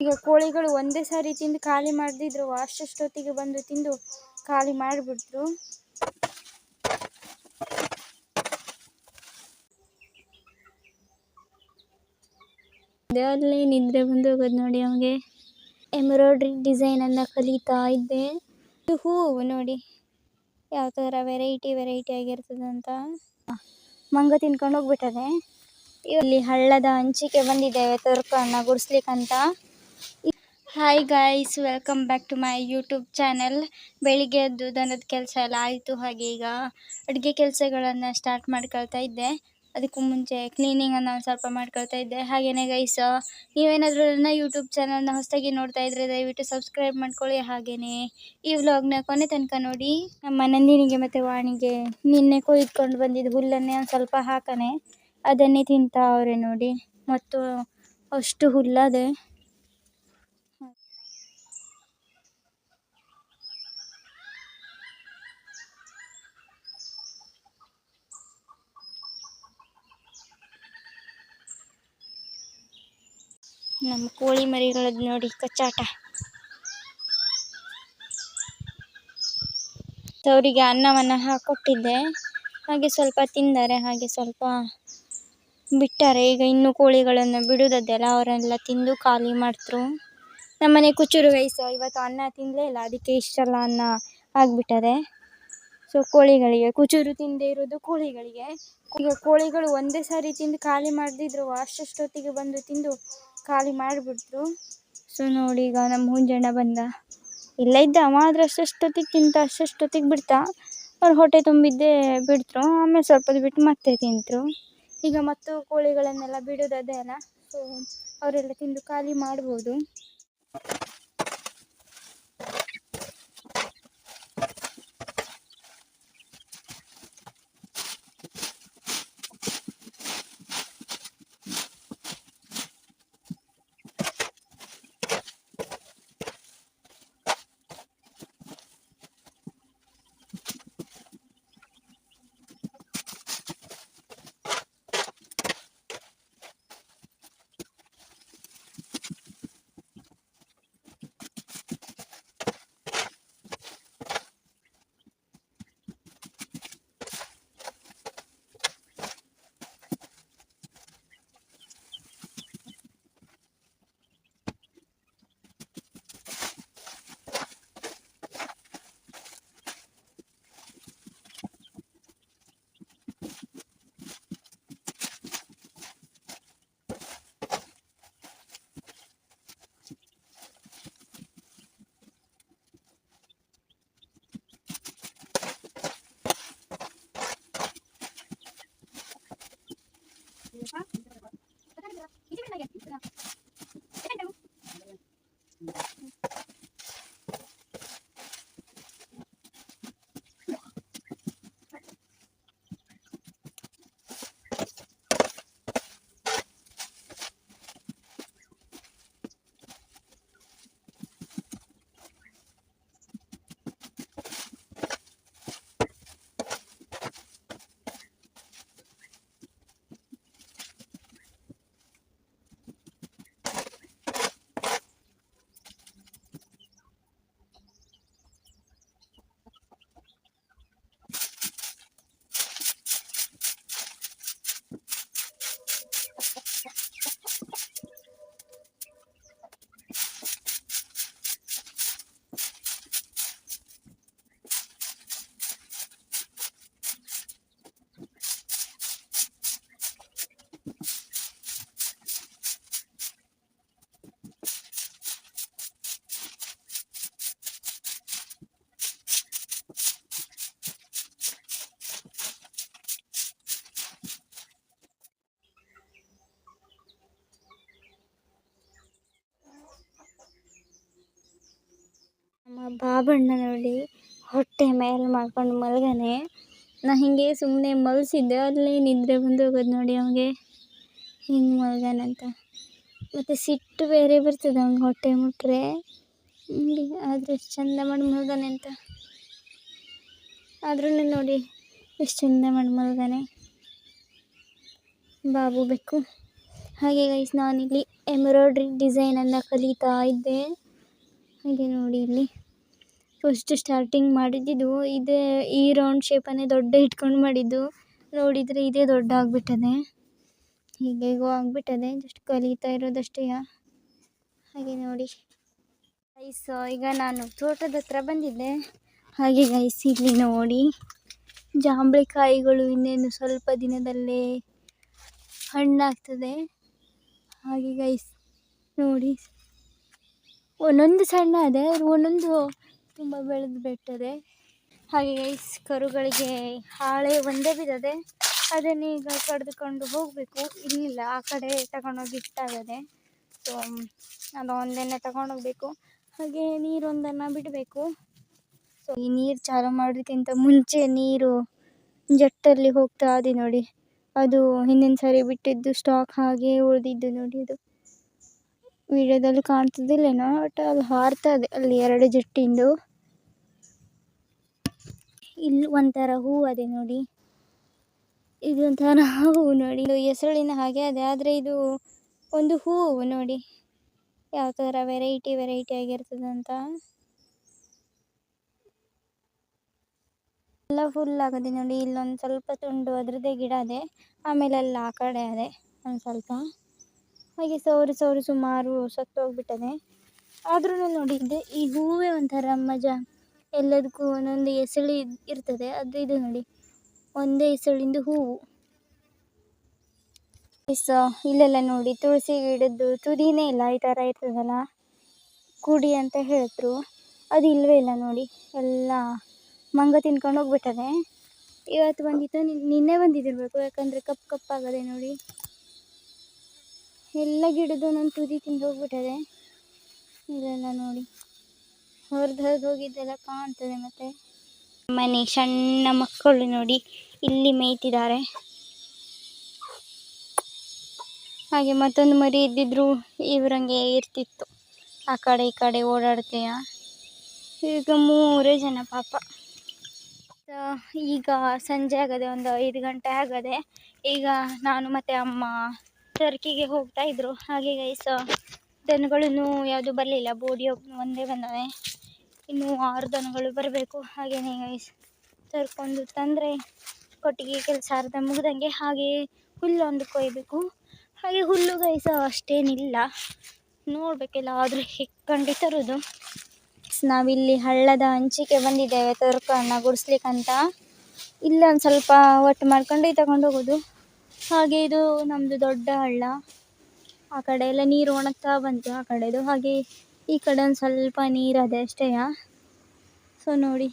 ಈಗ ಕೋಳಿಗಳು ಒಂದೇ ಸಾರಿ ತಿಂದು ಖಾಲಿ ಮಾಡಿದ್ರು ಅಷ್ಟೊತ್ತಿಗೆ ಬಂದು ತಿಂದು ಖಾಲಿ ಮಾಡಿಬಿಟ್ರು. ಅಲ್ಲಿ ನಿದ್ರೆ ಬಂದು ಹೋಗೋದು ನೋಡಿ ಅವಂಗೆ. ಎಂಬ್ರಾಯ್ಡ್ರಿ ಡಿಸೈನ್ ಅನ್ನ ಕಲಿತಾ ಇದ್ದೆ. ಇದು ಹೂವು ನೋಡಿ ಯಾವ ಥರ ವೆರೈಟಿ ವೆರೈಟಿ ಆಗಿರ್ತದಂತ ಮಂಗ ತಿನ್ಕೊಂಡು ಹೋಗ್ಬಿಟ್ಟದೆ. ಇಲ್ಲಿ ಹಳ್ಳದ ಹಂಚಿಕೆ ಬಂದಿದ್ದೇವೆ ತರ್ಕನ್ನ ಗುಡಿಸ್ಲಿಕ್ಕಂತ. Hi guys welcome back to my YouTube channel ಬೆಳಿಗ್ಗೆ ಎದ್ದು ದನದ ಕೆಲಸ ಎಲ್ಲ ಆಯಿತು, ಹಾಗೆ ಈಗ ಅಡುಗೆ ಕೆಲಸಗಳನ್ನು ಸ್ಟಾರ್ಟ್ ಮಾಡ್ಕೊಳ್ತಾ ಇದ್ದೆ. ಅದಕ್ಕೂ ಮುಂಚೆ ಕ್ಲೀನಿಂಗನ್ನು ಒಂದು ಸ್ವಲ್ಪ ಮಾಡ್ಕೊಳ್ತಾ ಇದ್ದೆ. ಹಾಗೆಯೇ ಗೈಸ್ ನೀವೇನಾದರೂ ನನ್ನ ಯೂಟ್ಯೂಬ್ ಚಾನಲ್ನ ಹೊಸದಾಗಿ ನೋಡ್ತಾ ಇದ್ದರೆ ದಯವಿಟ್ಟು ಸಬ್ಸ್ಕ್ರೈಬ್ ಮಾಡ್ಕೊಳ್ಳಿ. ಹಾಗೆಯೇ ಈ ವ್ಲಾಗ್ನ ಕೊನೆ ತನಕ ನೋಡಿ. ನಮ್ಮ ನಂದಿನಿಗೆ ಮತ್ತು ವಾಣಿಗೆ ನಿನ್ನೆ ಕೊಯ್ದುಕೊಂಡು ಬಂದಿದ್ದ ಹುಲ್ಲನ್ನೇ ಒಂದು ಸ್ವಲ್ಪ ಹಾಕನೆ ಅದನ್ನೇ ಅವರೇ ನೋಡಿ. ಮತ್ತು ಅಷ್ಟು ಹುಲ್ಲದೆ ನಮ್ಮ ಕೋಳಿ ಮರಿಗಳದ್ದು ನೋಡಿ, ಕಚ್ಚಾಟ. ಅವರಿಗೆ ಅನ್ನವನ್ನು ಹಾಕೊಟ್ಟಿದ್ದೆ. ಹಾಗೆ ಸ್ವಲ್ಪ ತಿಂದರೆ, ಹಾಗೆ ಸ್ವಲ್ಪ ಬಿಟ್ಟರೆ ಈಗ ಇನ್ನು ಕೋಳಿಗಳನ್ನು ಬಿಡುವುದದ್ದೆಲ್ಲ ಅವರೆಲ್ಲ ತಿಂದು ಖಾಲಿ ಮಾಡ್ತರು. ನಮ್ಮನೆ ಕುಚುರು ವಯಸ್ಸು ಇವತ್ತು ಅನ್ನ ತಿನ್ನಲೇ ಇಲ್ಲ, ಅದಕ್ಕೆ ಇಷ್ಟೆಲ್ಲ ಅನ್ನ ಆಗಿಬಿಟ್ಟದೆ. ಸೊ ಕೋಳಿಗಳಿಗೆ ಕುಚುರು ತಿಂದೇ ಇರೋದು ಕೋಳಿಗಳಿಗೆ. ಈಗ ಕೋಳಿಗಳು ಒಂದೇ ಸಾರಿ ತಿಂದು ಖಾಲಿ ಮಾಡಿದ್ರು ಅಷ್ಟೊತ್ತಿಗೆ ಬಂದು ತಿಂದು ಖಾಲಿ ಮಾಡಿಬಿಟ್ರು. ಸೊ ನೋಡಿ ಈಗ ನಮ್ಮ ಹುಂಜಣ್ಣ ಬಂದ. ಇಲ್ಲ ಇದ್ದ, ಅವ ಆದ್ರೆ ಅಷ್ಟೊತ್ತಿಗೆ ತಿಂತ, ಅಷ್ಟೊತ್ತಿಗೆ ಬಿಡ್ತಾ. ಅವ್ರು ಹೊಟ್ಟೆ ತುಂಬಿದ್ದೇ ಬಿಡ್ತರು. ಆಮೇಲೆ ಸ್ವಲ್ಪ ಬಿಟ್ಟು ಮತ್ತೆ ತಿಂತರು. ಈಗ ಮತ್ತು ಕೋಳಿಗಳನ್ನೆಲ್ಲ ಬಿಡೋದು ಅದೇ ಸೊ ಅವರೆಲ್ಲ ತಿಂದು ಖಾಲಿ ಮಾಡ್ಬೋದು. ಬಾಬಣ್ಣ ನೋಡಿ ಹೊಟ್ಟೆ ಮೇಲೆ ಮಾಡ್ಕೊಂಡು ಮಲಗಾನೆ. ನಾ ಹೀಗೆ ಸುಮ್ಮನೆ ಮಲಸಿದ್ದೆ, ಅಲ್ಲಿ ನಿದ್ರೆ ಬಂದು ಹೋಗೋದು ನೋಡಿ ಅವನಿಗೆ. ಹಿಂಗೆ ಮಲ್ಗನಂತ. ಮತ್ತು ಸಿಟ್ಟು ಬೇರೆ ಬರ್ತದೆ ಅವ್ನಿಗೆ ಹೊಟ್ಟೆ ಮುಟ್ಟರೆ ಹಿಂಗೆ ಆದರೆ ಎಷ್ಟು ಚಂದ ಮಾಡಿ ಮಲಗಾನೆ ಅಂತ. ಆದ್ರೂ ನೋಡಿ ಎಷ್ಟು ಚಂದ ಮಾಡಿ ಮಲಗಾನೆ. ಬಾಬು ಬೆಕ್ಕು. ಹಾಗೆ ಗೈಸ್ ನಾನಿಲ್ಲಿ ಎಂಬ್ರಾಯ್ಡ್ರಿ ಡಿಸೈನನ್ನು ಕಲಿತಾ ಇದ್ದೆ. ಹಾಗೆ ನೋಡಿ ಇಲ್ಲಿ. ಫಸ್ಟ್ ಸ್ಟಾರ್ಟಿಂಗ್ ಮಾಡಿದ್ದಿದ್ದು ಇದೇ ಈ ರೌಂಡ್ ಶೇಪನ್ನೇ ದೊಡ್ಡ ಇಟ್ಕೊಂಡು ಮಾಡಿದ್ದು. ನೋಡಿದರೆ ಇದೇ ದೊಡ್ಡ ಆಗಿಬಿಟ್ಟದೆ. ಹೀಗೇಗೋ ಆಗಿಬಿಟ್ಟದೆ. ಜಸ್ಟ್ ಕಲಿತಾ ಇರೋದಷ್ಟೇ. ಹಾಗೆ ನೋಡಿ. ಗೈಸ್ ಈಗ ನಾನು ತೋಟದ ಹತ್ರ ಬಂದಿದ್ದೆ. ಹಾಗೆ ಗೈಸ್ ಇಲ್ಲಿ ನೋಡಿ. ಜಾಂಬಳಿಕಾಯಿಗಳು ಇನ್ನೇನು ಸ್ವಲ್ಪ ದಿನದಲ್ಲೇ ಹಣ್ಣಾಗ್ತದೆ. ಹಾಗೆ ಗೈಸ್ ನೋಡಿ. ಒಂದೊಂದು ಸಣ್ಣ ಅದೇ, ಒಂದೊಂದು ತುಂಬ ಬೆಳೆದು ಬಿಟ್ಟಿದೆ ಹಾಗೆ ಗೈಸ್ ಕರುಗಳಿಗೆ ಹಾಳೆ ಒಂದೇ ಬಿದ್ದದೆ, ಅದನ್ನ ಈಗ ಕಡಿದುಕೊಂಡು ಹೋಗಬೇಕು. ಇಲ್ಲಿಲ್ಲ ಆ ಕಡೆ ತಗೊಂಡೋಗಿ ಇಟ್ಟಾಗದೆ. ಸೊ ಅದು ಒಂದನ್ನೇ ತಗೊಂಡೋಗ್ಬೇಕು. ಹಾಗೆ ನೀರೊಂದನ್ನು ಬಿಡಬೇಕು. ಸೊ ಈ ನೀರು ಚಾಲು ಮಾಡೋದಕ್ಕಿಂತ ಮುಂಚೆ ನೀರು ಜಟ್ಟಲ್ಲಿ ಹೋಗ್ತಾ ಇದೆ ನೋಡಿ. ಅದು ಹಿಂದಿನ ಸರಿ ಬಿಟ್ಟಿದ್ದು ಸ್ಟಾಕ್ ಹಾಗೆ ಉಳಿದಿದ್ದು ನೋಡಿ ಅದು. ವಿಡಿಯೋದಲ್ಲಿ ಕಾಣ್ತದಿಲ್ಲೇನೋ ಬಟ್ ಅಲ್ಲಿ ಹಾರ್ತಾ ಇದೆ. ಅಲ್ಲಿ ಎರಡು ಜಟ್ಟಿಂದು. ಇಲ್ಲಿ ಒಂಥರ ಹೂವು ಅದೇ ನೋಡಿ. ಇದು ಒಂಥರ ಹೂವು ನೋಡಿ. ಇದು ಹೆಸಳಿನ ಹಾಗೆ ಅದೇ, ಆದರೆ ಇದು ಒಂದು ಹೂವು ನೋಡಿ. ಯಾವ ಥರ ವೆರೈಟಿ ವೆರೈಟಿ ಆಗಿರ್ತದೆ ಅಂತ. ಎಲ್ಲ ಫುಲ್ ಆಗದೆ ನೋಡಿ. ಇಲ್ಲೊಂದು ಸ್ವಲ್ಪ ತುಂಡು, ಅದರದ್ದೇ ಗಿಡ ಅದೇ. ಆಮೇಲೆ ಅಲ್ಲಿ ಆ ಕಡೆ ಅದೇ, ಒಂದು ಸ್ವಲ್ಪ. ಹಾಗೆ ಸೌರು ಸೌರು ಸುಮಾರು ಸತ್ತೋಗ್ಬಿಟ್ಟದೆ. ಆದ್ರೂ ನೋಡಿ, ಇದು ಈ ಹೂವೇ ಒಂಥರ ಮಜಾ. ಎಲ್ಲದಕ್ಕೂ ಒಂದೊಂದು ಎಸಳು ಇರ್ತದೆ. ಅದು ಇದು ನೋಡಿ. ಒಂದೇ ಎಸಳಿಂದು ಹೂವು. ಸೊ, ಇಲ್ಲೆಲ್ಲ ನೋಡಿ, ತುಳಸಿ ಗಿಡದ್ದು ತುದಿನೇ ಇಲ್ಲ, ಈ ಥರ ಇರ್ತದಲ್ಲ? ಕುಡಿ ಅಂತ ಹೇಳಿದ್ರು. ಅದು ಇಲ್ಲವೇ ಇಲ್ಲ ನೋಡಿ. ಎಲ್ಲ ಮಂಗ ತಿನ್ಕೊಂಡು ಹೋಗ್ಬಿಟ್ಟದೆ. ಇವತ್ತು ಬಂದಿತ್ತು. ನಿನ್ನೆ ಬಂದಿದ್ದಿರ್ಬೇಕು ಯಾಕಂದರೆ ಕಪ್ಪು ಕಪ್ಪಾಗದೆ ನೋಡಿ. ಎಲ್ಲ ಗಿಡದ್ದು ನನ್ನ ತುದಿ ತಿಂದು ಹೋಗ್ಬಿಟ್ಟದೆ. ಇಲ್ಲೆಲ್ಲ ನೋಡಿ. ಹೊರದು ಹೋಗಿದ್ದೆಲ್ಲ ಕಾಣ್ತದೆ ಮತ್ತೆ. ಮನೆ ಸಣ್ಣ ಮಕ್ಕಳು ನೋಡಿ ಇಲ್ಲಿ ಮೇಯ್ತಿದ್ದಾರೆ. ಹಾಗೆ ಮತ್ತೊಂದು ಮರಿ ಇದ್ದಿದ್ರು ಇವರಂಗೆ ಇರ್ತಿತ್ತು. ಆ ಕಡೆ ಈ ಕಡೆ ಓಡಾಡ್ತೀಯ. ಈಗ ಮೂರೇ ಜನ ಪಾಪ. ಈಗ ಸಂಜೆ ಆಗದೆ ಒಂದು ಐದು ಗಂಟೆ ಆಗದೆ ಈಗ ನಾನು ಮತ್ತು ಅಮ್ಮ ಟರ್ಕಿಗೆ ಹೋಗ್ತಾ ಇದ್ರು. ಹಾಗೆ ಗೈಸ್ ದನಗಳೂ ಯಾವುದು ಬರಲಿಲ್ಲ. ಬೋಡಿ ಒಬ್ಬ ಒಂದೇ ಬಂದವೆ. ಇನ್ನು ಆರು ದನಗಳು ಬರಬೇಕು. ಹಾಗೆಯೇ ತರ್ಕೊಂಡು ತಂದರೆ ಕೊಟ್ಟಿಗೆ ಕೆಲಸ ಅರ್ಧ ಮುಗ್ದಂಗೆ ಹಾಗೆ ಹುಲ್ಲೊಂದು ಕೊಯ್ಬೇಕು. ಹಾಗೆ ಹುಲ್ಲು ಗೈಸ ಅಷ್ಟೇನಿಲ್ಲ. ನೋಡಬೇಕಿಲ್ಲ, ಆದರೂ ಹೆಕ್ಕಂಡು ತರೋದು. ನಾವಿಲ್ಲಿ ಹಳ್ಳದ ಹಂಚಿಕೆ ಬಂದಿದ್ದೇವೆ, ತರ್ಕನ್ನ ಗುಡಿಸ್ಲಿಕ್ಕಂತ. ಇಲ್ಲ, ಒಂದು ಸ್ವಲ್ಪ ಒಟ್ಟು ಮಾಡ್ಕೊಂಡು ತಗೊಂಡು ಹೋಗೋದು. ಹಾಗೆ ಇದು ನಮ್ಮದು ದೊಡ್ಡ ಹಳ್ಳ. ಆ ಕಡೆ ಎಲ್ಲ ನೀರು ಒಣಗ್ತಾ ಬಂತು. ಆ ಕಡೆದು ಹಾಗೆ ಈ ಕಡೆ ಒಂದು ಸ್ವಲ್ಪ ನೀರು ಅದೆ ಅಷ್ಟೇಯಾ ಸೊ ನೋಡಿ.